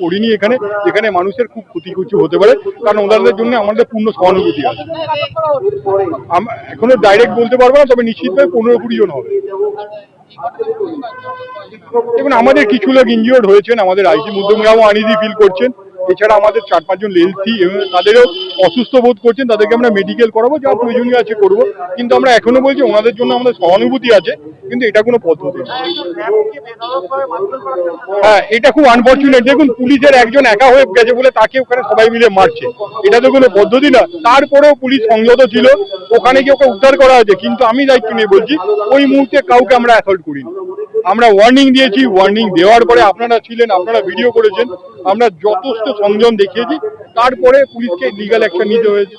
করিনি এখানে যেখানে মানুষের খুব ক্ষতি কিছু হতে পারে, কারণ ওনাদের জন্য আমাদের পূর্ণ সহানুভূতি আছে। এখনও ডাইরেক্ট বলতে পারব না, তবে নিশ্চিতভাবে পনেরো কুড়ি জন হবে। দেখুন, আমাদের কিছু লোক ইনজিওর্ড হয়েছেন, আমাদের আইসি মধ্যমগ্রামও আনিজি ফিল করছেন, এছাড়া আমাদের চার পাঁচজন এবং তাদেরও অসুস্থ বোধ করছেন, তাদেরকে আমরা মেডিকেল করাবো, যা প্রয়োজনীয় আছে করব। কিন্তু আমরা এখনও বলছি, ওনাদের জন্য আমাদের সহানুভূতি আছে কিন্তু এটা কোনো পদ্ধতি হ্যাঁ এটা খুব আনফর্চুনেট দেখুন, পুলিশের একজন একা হয়ে গেছে বলে তাকে ওখানে সবাই মিলে মারছে। এটা তো কোনো পদ্ধতি না। তারপরেও পুলিশ সংযত ছিল। ওখানে গিয়ে ওকে উদ্ধার করা হয়েছে। কিন্তু আমি দায়িত্ব নিয়ে বলছি, ওই মুহূর্তে কাউকে আমরা অ্যাসল্ট করিনি। আমরা ওয়ার্নিং দিয়েছি। ওয়ার্নিং দেওয়ার পরে আপনারা ছিলেন, আপনারা ভিডিও করেছেন। আমরা যথেষ্ট সংযম দেখিয়েছি। তারপরে পুলিশকে লিগাল অ্যাকশন নিতে হয়েছে।